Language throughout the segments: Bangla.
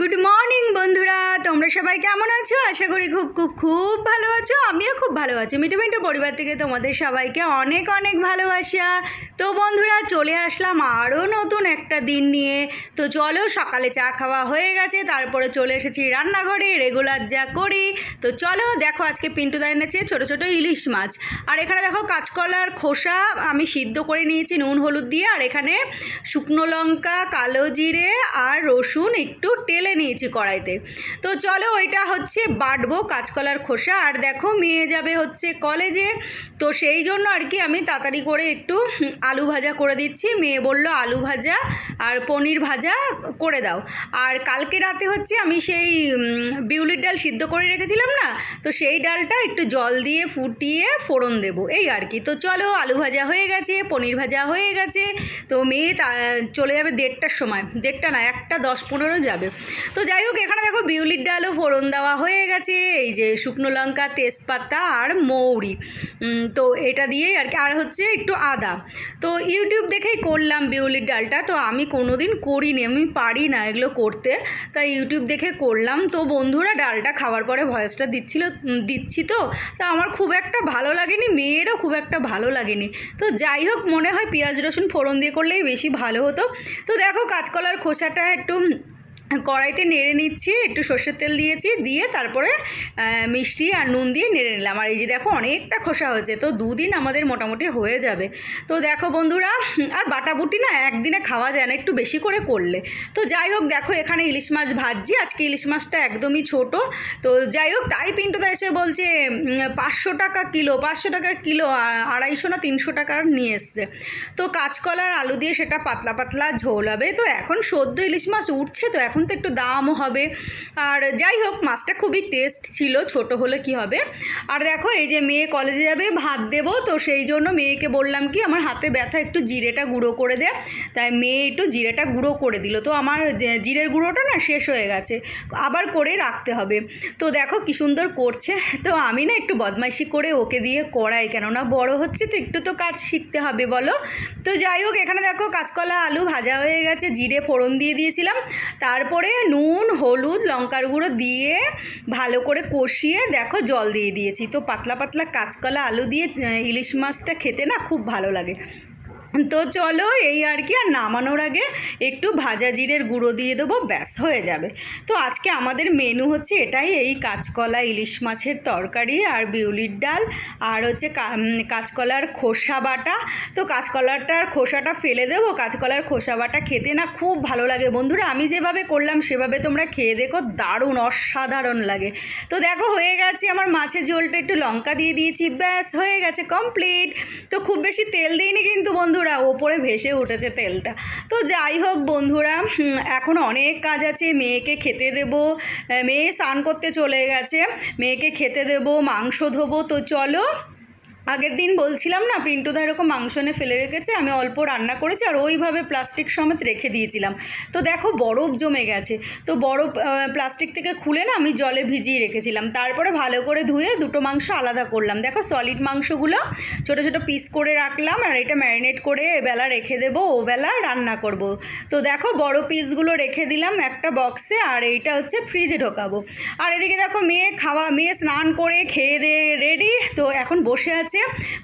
গুড মর্নিং বন্ধুরা। তোমরা সবাই কেমন আছো? আশা করি খুব খুব খুব ভালো আছো। আমিও খুব ভালো আছি। মিটু মিটু পরিবার থেকে তোমাদের সবাইকে অনেক অনেক ভালোবাসা। তো বন্ধুরা, চলে আসলাম আরও নতুন একটা দিন নিয়ে। তো চলো, সকালে চা খাওয়া হয়ে গেছে। তারপরে চলে এসেছি রান্নাঘরে রেগুলার যা করি। তো চলো, দেখো আজকে পিন্টু দা এনেছে ছোটো ছোটো ইলিশ মাছ। আর এখানে দেখো, কাঁচকলার খোসা আমি সিদ্ধ করে নিয়েছি নুন, হলুদ দিয়ে। আর এখানে শুকনো লঙ্কা, কালো জিরে আর রসুন একটু টেলে নিয়েছি কড়াইতে। তো চলো ওইটা হচ্ছে বাটবো কাঁচকলার খোসা। আর দেখো মেয়ে যাবে হচ্ছে কলেজে। তো সেই জন্য আর কি আমি তাড়াতাড়ি করে একটু আলু ভাজা করে দিচ্ছি। মেয়ে বলল, আলু ভাজা আর পনির ভাজা করে দাও। আর কালকে রাতে হচ্ছে আমি সেই বিউলির ডাল সিদ্ধ করে রেখেছিলাম না? তো সেই ডালটা একটু জল দিয়ে ফুটিয়ে ফোড়ন দেব। এই আর কি। তো চলো আলু ভাজা হয়ে গেছে, পনির ভাজা হয়ে গেছে। তো মেয়ে চলে যাবে দেড়টার সময়। দেড়টা না, একটা দশ পনেরো যাবে। তো যাই হোক, এখানে দেখো বিউলির ডালও ফোড়ন দেওয়া হয়ে গেছে। এই যে শুকনো লঙ্কা, তেজপাতা আর মৌরি। তো এটা দিয়েই আর কি, আর হচ্ছে একটু আদা। তো ইউটিউব দেখেই করলাম বিউলির ডালটা, তো আমি কোনো দিন করিনি, আমি পারি না এগুলো করতে। তাই ইউটিউব দেখে করলাম। তো বন্ধুরা, ডালটা খাওয়ার পরে ভয়েসটা দিচ্ছিল দিচ্ছি তো। তা আমার খুব একটা ভালো লাগেনি, মেয়েরও খুব একটা ভালো লাগেনি। তো যাই হোক, মনে হয় পেঁয়াজ রসুন ফোড়ন দিয়ে করলেই বেশি ভালো হতো। তো দেখো, কাঁচকলার খোসাটা একটু কড়াইতে নেড়ে নিচ্ছি, একটু সর্ষের তেল দিয়েছি, দিয়ে তারপরে মিষ্টি আর নুন দিয়ে নেড়ে নিলাম। আর এই যে দেখো, অনেকটা খোসা হয়েছে, তো দুদিন আমাদের মোটামুটি হয়ে যাবে। তো দেখো বন্ধুরা, আর বাটাবুটি না একদিনে খাওয়া যায় না, একটু বেশি করে করলে। তো যাই হোক, দেখো এখানে ইলিশ মাছ ভাজছি, আজকে ইলিশ মাছটা একদমই ছোট। তো যাই হোক, তাই পিন্টুদা এসে বলছে পাঁচশো টাকা কিলো, পাঁচশো টাকা কিলো আড়াইশো না তিনশো টাকার নিয়ে এসছে। তো কাঁচকলার আলু দিয়ে সেটা পাতলা পাতলা ঝোল হবে। তো এখন সদ্য ইলিশ মাছ উঠছে, তো এখন তো একটু দামও হবে। আর যাই হোক, মাছটা খুবই টেস্ট ছিল, ছোট হলে কি হবে? আর দেখো, এই যে মেয়ে কলেজে যাবে, ভাত দেবো, তো সেই জন্য মেয়েকে বললাম কি, আমার হাতে ব্যথা, একটু জিরেটা গুঁড়ো করে দে। তাই মেয়ে একটু জিরেটা গুঁড়ো করে দিল। তো আমার জিরের গুঁড়োটা না শেষ হয়ে গেছে, আবার করে রাখতে হবে। তো দেখো, কি সুন্দর করছে। তো আমি না একটু বদমাইশি করে ওকে দিয়ে করাই কেননা বড় হচ্ছে, তো একটু তো কাজ শিখতে হবে, বলো? তো যাই হোক, এখানে দেখো, কাঁচকলা, আলু ভাজা হয়ে গেছে, জিরে ফোড়ন দিয়ে দিয়েছিলাম। তারপরে নুন, হলুদ, লঙ্কার গুঁড়ো দিয়ে ভালো করে কষিয়ে দেখো জল দিয়ে দিয়েছি। তো পাতলা পাতলা কাঁচকলা আলু দিয়ে ইলিশ মাছটা খেতে না খুব ভালো লাগে। তো চলো এই আর কি, আর নামানোর আগে একটু ভাজা জিরের গুঁড়ো দিয়ে দেবো, ব্যাস হয়ে যাবে। তো আজকে আমাদের মেনু হচ্ছে এটাই, এই কাঁচকলা ইলিশ মাছের তরকারি আর বিউলির ডাল আর হচ্ছে কাঁচকলার খোসা বাটা। তো কাঁচকলাটার খোসাটা ফেলে দেবো, কাঁচকলার খোসা বাটা খেতে না খুব ভালো লাগে। বন্ধুরা, আমি যেভাবে করলাম সেভাবে তোমরা খেয়ে দেখো, দারুণ অসাধারণ লাগে। তো দেখো, হয়ে গেছে আমার মাছের ঝোলটা, একটু লঙ্কা দিয়ে দিয়েছি, ব্যাস হয়ে গেছে কমপ্লিট তো খুব বেশি তেল দিইনি কিন্তু বন্ধুরা। ওপরে ভেসে উঠেছে তেলটা। তো যাই হোক বন্ধুরা এখন অনেক কাজ আছে। মেয়েকে খেতে দেব। মেয়ে স্নান করতে চলে গেছে। মেয়েকে খেতে দেব, মাংস ধোবো। তো চলো আগের দিন বলছিলাম না পিন্টুদা এরকম মাংস এনে ফেলে রেখেছে, আমি অল্প রান্না করেছি আর ওইভাবে প্লাস্টিক সমেত রেখে দিয়েছিলাম। তো দেখো বরফ জমে গেছে, তো বরফ প্লাস্টিক থেকে খুলে না আমি জলে ভিজিয়ে রেখেছিলাম। তারপরে ভালো করে ধুয়ে দুটো মাংস আলাদা করলাম। দেখো সলিড মাংসগুলো ছোটো ছোটো পিস করে রাখলাম আর এটা ম্যারিনেট করে এবেলা রেখে দেবো, ওবেলা রান্না করব। তো দেখো বড় পিসগুলো রেখে দিলাম একটা বক্সে আর এইটা হচ্ছে ফ্রিজে ঢোকাবো। আর এদিকে দেখো মেয়ে খাওয়া, মেয়ে স্নান করে খেয়ে দিয়ে রেডি তো এখন বসে আছে।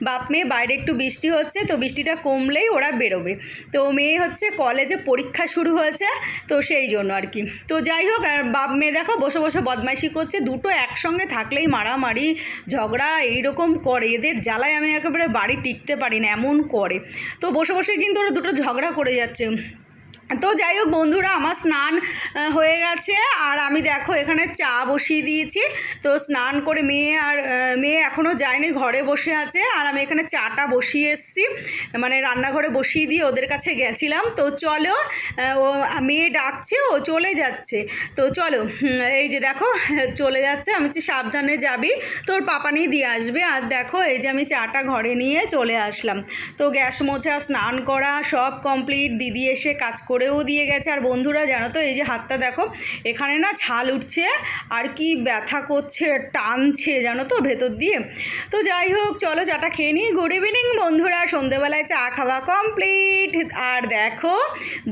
বাপ মেয়ে, বাইরে একটু বৃষ্টি হচ্ছে, তো বৃষ্টিটা কমলেই ওরা বেরোবে। তো মেয়ে হচ্ছে কলেজে পরীক্ষা শুরু হয়েছে, তো সেই জন্য আর কি। তো যাই হোক, আর বাপ মেয়ে দেখো, বসে বসে বদমাইশি করছে, দুটো একসঙ্গে থাকলেই মারামারি, ঝগড়া, এইরকম করে। এদের জ্বালায় আমি একেবারে বাড়ি টিকতে পারি না, এমন করে। তো বসে বসে কিন্তু ওরা দুটো ঝগড়া করে যাচ্ছে। তো যাই হোক বন্ধুরা, আমার স্নান হয়ে গেছে। আর আমি দেখো এখানে চা বসিয়ে দিয়েছি। তো স্নান করে মেয়ে আর মেয়ে এখনও যায়নি, ঘরে বসে আছে। আর আমি এখানে চাটা বসিয়ে এসেছি। মানে রান্নাঘরে বসিয়ে দিয়ে ওদের কাছে গেছিলাম। তো চলো ও, মেয়ে ডাকছে, ও চলে যাচ্ছে। তো চলো এই যে দেখো, চলে যাচ্ছে। আমি বলছি, সাবধানে যাবি। তোর পাপা নিয়ে দিয়ে আসবে। আর দেখো, এই যে আমি চাটা ঘরে নিয়ে চলে আসলাম। তো গ্যাস মোছা, স্নান করা সব কমপ্লিট দিদি এসে কাজ করে করেও দিয়ে গেছে। আর বন্ধুরা, জানো তো, এই যে হাতটা দেখো, এখানে না ছাল উঠছে, আর কি ব্যথা করছে, টানছে, জানো তো, ভেতর দিয়ে। তো যাই হোক, চলো চাটা খেয়ে নিই। গুড ইভিনিং বন্ধুরা। সন্ধেবেলায় চা খাওয়া কমপ্লিট আর দেখো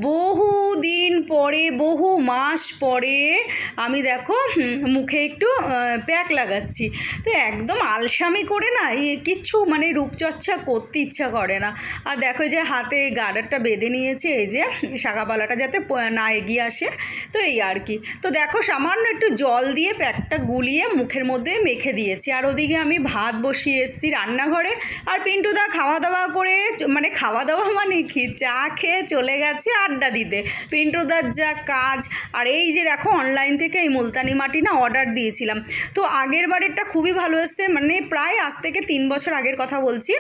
বহু দিন পরে, বহু মাস পরে, আমি দেখো মুখে একটু প্যাক লাগাচ্ছি। তো একদম আলসামি করে না কিচ্ছু মানে রূপচর্চা করতে ইচ্ছা করে না। আর দেখো যে হাতে গার্ডারটা বেঁধে নিয়েছে, এই যে শাখাপালাটা যাতে না এগিয়ে আসে, তো এই আর কি। তো দেখো সামান্য একটু জল দিয়ে প্যাকটা গুলিয়ে মুখের মধ্যে মেখে দিয়েছি। আর ওদিকে আমি ভাত বসিয়ে এসেছি রান্নাঘরে। আর পিন্টুদা খাওয়া দাওয়া করে মানে খাওয়া দাওয়া মানে কি? চা খেয়ে চলে গেছে আড্ডা দিতে। পিন্টুদার যা কাজ, আর এই যে দেখো অনলাইন থেকে এই মুলতানি মাটি না অর্ডার দিয়েছিলাম। তো আগের বারেরটা খুবই ভালো এসছে মানে প্রায় আজ থেকে তিন বছর আগের কথা বলছি।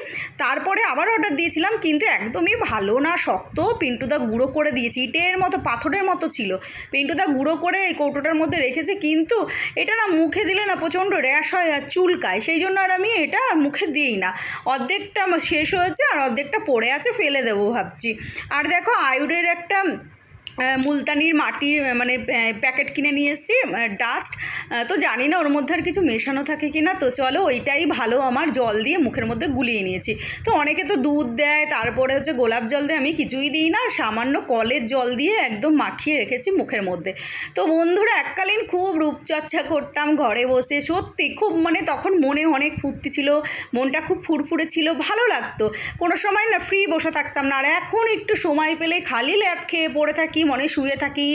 তারপরে আবার অর্ডার দিয়েছিলাম, কিন্তু একদমই ভালো না, শক্ত। পিন্টুদা গুঁড়ো করে দিয়েছি ইটের মতো, পাথরের মতো ছিল। পেন্টুদা গুঁড়ো করে এই কৌটোটার মধ্যে রেখেছে, কিন্তু এটা না মুখে দিলে না প্রচণ্ড র্যাশ হয় আর চুলকায়। সেই জন্য আর আমি এটা আর মুখে দিই না। অর্ধেকটা শেষ হয়েছে আর অর্ধেকটা পড়ে আছে, ফেলে দেবো ভাবছি। আর দেখো, আয়ুরের একটা মুলতানির মাটির মানে প্যাকেট কিনে নিয়ে এসেছি ডাস্ট তো জানি না ওর মধ্যে আর কিছু মেশানো থাকে কি না তো চলো ওইটাই ভালো আমার জল দিয়ে মুখের মধ্যে গুলিয়ে নিয়েছি। তো অনেকে তো দুধ দেয়, তারপরে হচ্ছে গোলাপ জল দেয়, আমি কিছুই দিই না, সামান্য কলের জল দিয়ে একদম মাখিয়ে রেখেছি মুখের মধ্যে। তো বন্ধুরা, এককালীন খুব রূপচর্চা করতাম ঘরে বসে, সত্যি খুব মানে তখন মনে অনেক ফুর্তি ছিল, মনটা খুব ফুরফুরে ছিল, ভালো লাগতো। কোনো সময় না ফ্রি বসে থাকতাম না, আর এখন একটু সময় পেলে খালি ল্যাদ খেয়ে পড়ে থাকি মনে শুয়ে থাকি,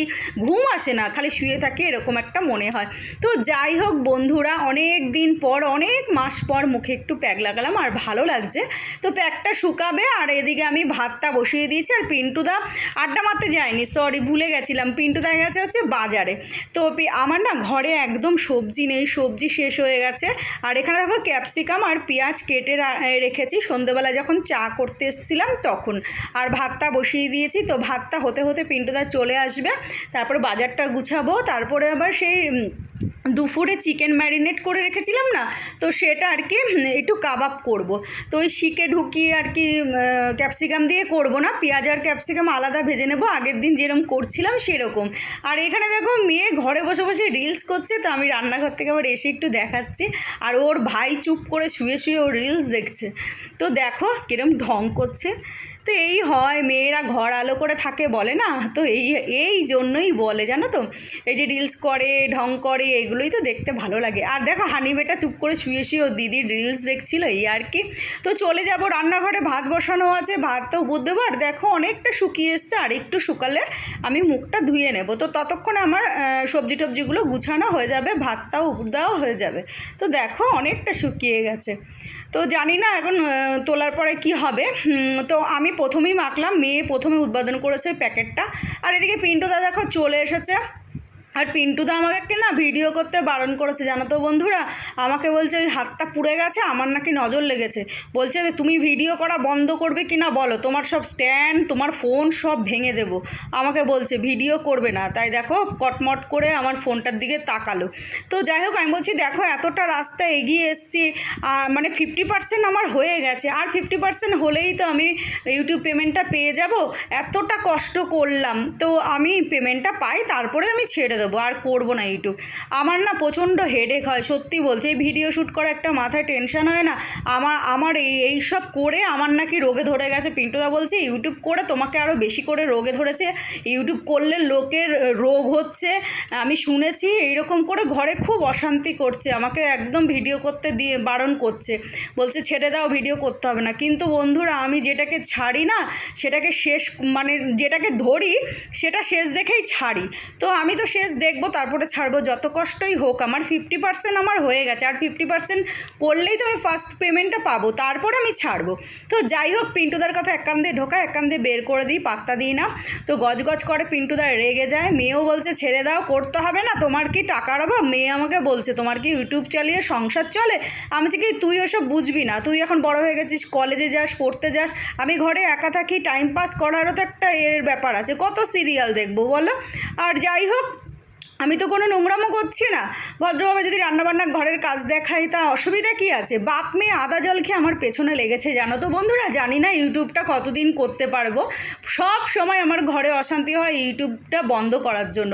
ঘুম আসে না, খালি শুয়ে থাকি এরকম একটা মনে হয়। তো যাই হোক বন্ধুরা, অনেক দিন পর, অনেক মাস পর মুখে একটু প্যাক লাগালাম আর ভালো লাগছে। তো প্যাকটা শুকাবে আর এদিকে আমি ভাতটা বসিয়ে দিয়েছি আর পিন্টুদা আড্ডা মারতে যায়নি সরি ভুলে গেছিলাম। পিন্টুদা গেছে হচ্ছে বাজারে। তো আমার না ঘরে একদম সবজি নেই, সবজি শেষ হয়ে গেছে। আর এখানে দেখো ক্যাপসিকাম আর পেঁয়াজ কেটে রেখেছি। সন্ধ্যেবেলা যখন চা করতে এসেছিলাম তখন। আর ভাতটা বসিয়ে দিয়েছি। তো ভাতটা হতে হতে পিন্টুদা চলে আসবে। তারপর বাজারটা গুছাবো। তারপরে আবার সেই দুপুরে চিকেন ম্যারিনেট করে রেখেছিলাম না? তো সেটা আর কি একটু কাবাব করব। তো ওই শিকে ঢুকিয়ে আর কি ক্যাপসিকাম দিয়ে করব না। পেঁয়াজ আর ক্যাপসিকাম আলাদা ভেজে নেব। আগের দিন যেরকম করছিলাম সেরকম। আর এখানে দেখো, মেয়ে ঘরে বসে বসে রিলস করছে। তো আমি রান্নাঘর থেকে আবার এসে একটু দেখাচ্ছি। আর ওর ভাই চুপ করে শুয়ে শুয়ে ও রিলস দেখছে। তো দেখো কিরম ঢং করছে। তো এই হয়, মেয়েরা ঘর আলো করে থাকে বলে না? তো এই এই জন্যই বলে, জানো তো? এই যে রিলস করে, ঢং করে, এগুলোই তো দেখতে ভালো লাগে। আর দেখো, হানি বেটা চুপ করে শুয়ে শুয়ে দিদির রিলস দেখছিল, এই আর কি। তো চলে যাব রান্নাঘরে, ভাত বসানো আছে, ভাত তো বুধবার দেখো, অনেকটা শুকিয়ে এসছে, আর একটু শুকালে আমি মুখটা ধুয়ে নেব। তো ততক্ষণে আমার সবজি টবজিগুলো গুছানো হয়ে যাবে, ভাতটাও উপর দেওয়া হয়ে যাবে। তো দেখো, অনেকটা শুকিয়ে গেছে। তো জানি না এখন তোলার পরে কি হবে। তো আমি প্রথমেই মাখলাম, মেয়ে প্রথমে উদ্বোধন করেছে প্যাকেটটা। আর এদিকে পিন্টু দাদা দেখো চলে এসেছে। আর পিন্টু পিন্টুদা আমাকে না ভিডিও করতে বারণ করেছে, জানো তো বন্ধুরা? আমাকে বলছে ওই হাতটা পুড়ে গেছে, আমার নাকি নজর লেগেছে। বলছে যে, তুমি ভিডিও করা বন্ধ করবে কি না বলো? তোমার সব স্ট্যান্ড, তোমার ফোন সব ভেঙে দেবো। আমাকে বলছে, ভিডিও করবে না। তাই দেখো, কটমট করে আমার ফোনটার দিকে তাকালো। তো যাই হোক, আমি বলছি, দেখো, এতটা রাস্তা এগিয়ে এসছি মানে ফিফটি পার্সেন্ট আমার হয়ে গেছে। আর ফিফটি পার্সেন্ট হলেই তো আমি ইউটিউব পেমেন্টটা পেয়ে যাব। এতটা কষ্ট করলাম। তো আমি পেমেন্টটা পাই, তারপরে আমি ছেড়ে দেবো, আর করব না ইউটিউব আমার না প্রচণ্ড হেডেক হয়, সত্যি বলছে। এই ভিডিও শ্যুট করা একটা মাথায় টেনশন হয় না। আমার আমার এই এই সব করে আমার নাকি রোগে ধরে গেছে। পিন্টুদা বলছে ইউটিউব করে, তোমাকে আরও বেশি করে রোগে ধরেছে। ইউটিউব করলে লোকের রোগ হচ্ছে। আমি শুনেছি, এইরকম করে ঘরে খুব অশান্তি করছে। আমাকে একদম ভিডিও করতে দিয়ে বারণ করছে। বলছে, ছেড়ে দাও ভিডিও করতে হবে না। কিন্তু বন্ধুরা, আমি যেটাকে ছাড়ি না, সেটাকে শেষ মানে যেটাকে ধরি, সেটা শেষ দেখেই ছাড়ি। তো আমি তো শেষ দেখব, তারপরে ছাড়বো, যত কষ্টই হোক, আমার ফিফটি পার্সেন্ট আমার হয়ে গেছে, আর ফিফটি পার্সেন্ট করলেই তো আমি ফার্স্ট পেমেন্টটা পাবো, তারপরে আমি ছাড়বো। তো যাই হোক, পিন্টুদার কথা এক কান দিয়ে ঢোকা, এক কান দিয়ে বের করে দিই, পাত্তা দিই না। তো গজগজ করে পিন্টুদা রেগে যায়, মেয়েও বলছে, ছেড়ে দাও, করতে হবে না, তোমার কি টাকার অভাব? মেয়ে আমাকে বলছে, তোমার কি ইউটিউব চালিয়ে সংসার চলে? আমি বলছি, কি, তুই ওসব বুঝবি না, তুই এখন বড় হয়ে গেছিস কলেজে যাস, পড়তে যাস, আমি ঘরে একা থাকি টাইম পাস করারও তো একটা এর ব্যাপার আছে, কত সিরিয়াল দেখব বলো? আর যাই হোক আমি তো কোনো নোংরামো করছি না। ভদ্রভাবে যদি রান্নাবান্না ঘরের কাজ দেখাই, তা অসুবিধা কি আছে? বাপ মেয়ে আদা জল খেয়ে আমার পেছনে লেগেছে, জানো তো বন্ধুরা? জানি না ইউটিউবটা কতদিন করতে পারব। সব সময় আমার ঘরে অশান্তি হয় ইউটিউবটা বন্ধ করার জন্য।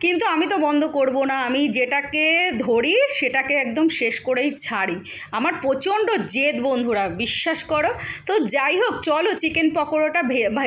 কিন্তু আমি তো বন্ধ করব না। আমি যেটাকে ধরি, সেটাকে একদম শেষ করেই ছাড়ি। আমার প্রচণ্ড জেদ বন্ধুরা, বিশ্বাস করো। তো যাই হোক, চলো চিকেন পকোড়াটা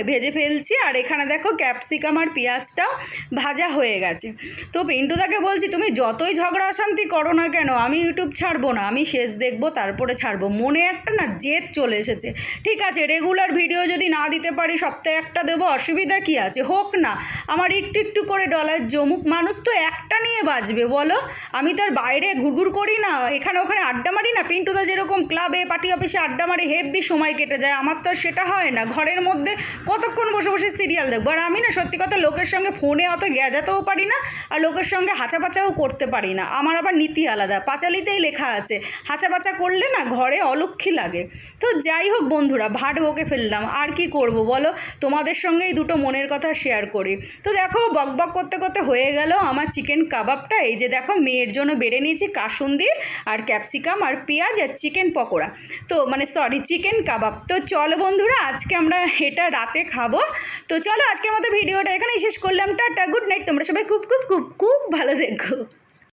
ভেজে ফেলছি। আর এখানে দেখো ক্যাপসিকাম আর পেঁয়াজটাও ভাজা হয়ে গেছে। তো পিন্টুদাকে বলছি, তুমি যতই ঝগড়া অশান্তি করো না কেন, আমি ইউটিউব ছাড়বো না, আমি শেষ দেখব, তারপরে ছাড়বো। মনে একটা না জেদ চলে এসেছে। ঠিক আছে রেগুলার ভিডিও যদি না দিতে পারি, সপ্তাহে একটা দেবো, অসুবিধা কি আছে? হোক না, আমার একটু একটু করে ডলার জমুক, মানুষ তো একটা নিয়ে বাঁচবে বলো? আমি তো আর বাইরে ঘুরঘুর করি না, এখানে ওখানে আড্ডা মারি না? পিন্টুদা যেরকম ক্লাবে পার্টি অফিসে আড্ডা মারি হেভি সময় কেটে যায়, আমার তো আর সেটা হয় না। ঘরের মধ্যে কতক্ষণ বসে বসে সিরিয়াল দেখব? আর আমি না, সত্যি কথা, লোকের সঙ্গে ফোনে অত গ্যাজাতেও পারি না, আর লোকের সঙ্গে হাঁচাপাচাও করতে পারি না। আমার আবার নীতি আলাদা। পাঁচালিতেই লেখা আছে, হাঁচাপাচা করলে না ঘরে অলক্ষী লাগে। তো যাই হোক বন্ধুরা, ভাট বকে ফেললাম। আর কি করব বলো? তোমাদের সঙ্গেই দুটো মনের কথা শেয়ার করি। তো দেখো বকবক করতে করতে হয়ে গেল আমার চিকেন কাবাবটা এই যে দেখো, মেয়ের জন্য বেড়ে নিয়েছি কাসুন্দি আর ক্যাপসিকাম আর পেঁয়াজ আর চিকেন পকোড়া। তো মানে সরি চিকেন কাবাব তো চলো বন্ধুরা, আজকে আমরা এটা রাতে খাব। তো চলো আজকের মতো ভিডিওটা এখানেই শেষ করলাম। টাটা গুড নাইট তোমরা সবাই খুব খুব খুব খুব ভালো দেখো।